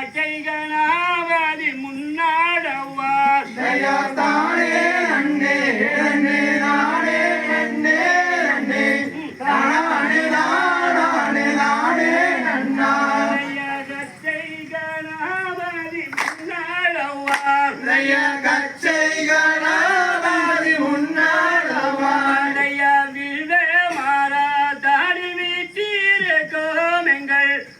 முதல் கச்சைகனாவதி முன்னாடவார் கச்சைகனாவதி முன்னாடவார் பழைய வில்வே மாறா தாடி வீட்டிருக்கோம் எங்கள்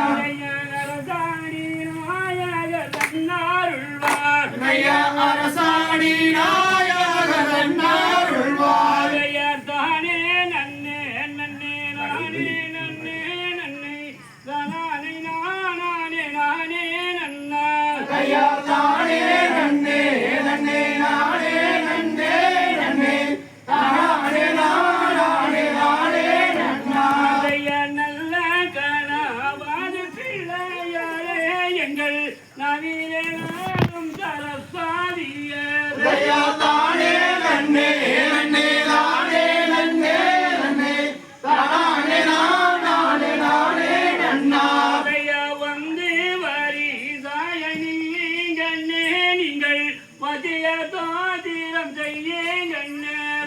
பழைய அரசாடி நாயகர் தன்னாருள்வார் அரசாணி நாயகர் அன்னாருள்வார் தானே நன்னே நன்னே நானே நன்னே நன்னே. தானே நானே நானே நன்னா. தானே.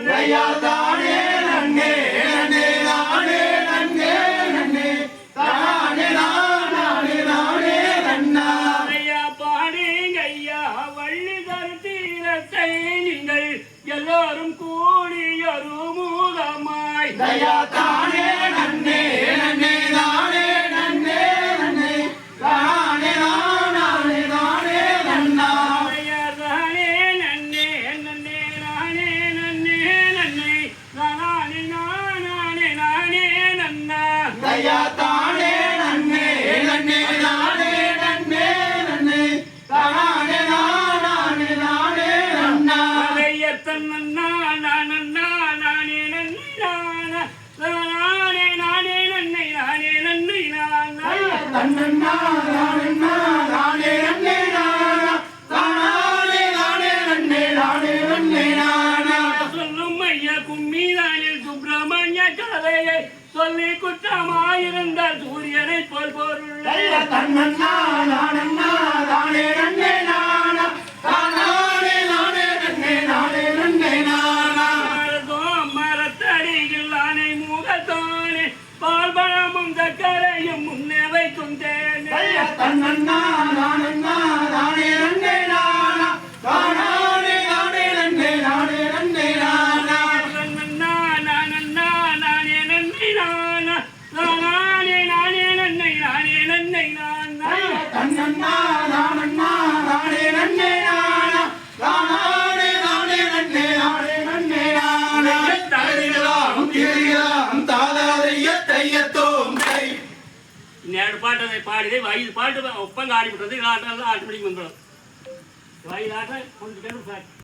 தயா தானே நன்னே நன்னே நானே நன்னே நன்னே. தானே நானே நானே நன்னா. ஐயா பாடுங்க ஐயா வள்ளி தருத்தீரத்தை நீங்கள் எல்லோரும் கூடி ஒரு மூலமாய் தயா தானே நன்னே ஐயா தயா கதையை சொல்லி குற்றமாயிருந்த சூரியனை போல் பொருள் தன்னன்னா நானன்னா தானே நன்னே நானா. தானே நானே நன்னே நானே நன்னே நானா. மரத்தடியில் ஆனை முகத்தானே பால் பழமும் சக்கரையும் முன்னே வைக்கும் தேனே. தயா தன்னன்னா ஏழு பாட்டு அதை பாடிதை ஐந்து பாட்டு ஒப்பங்க ஆடிவிட்டது ஆட்டம் ஆட்டோமேட்டிக் வந்துடும் ஐந்து ஆட்டம் கொஞ்சம் பேரும் சாட்சி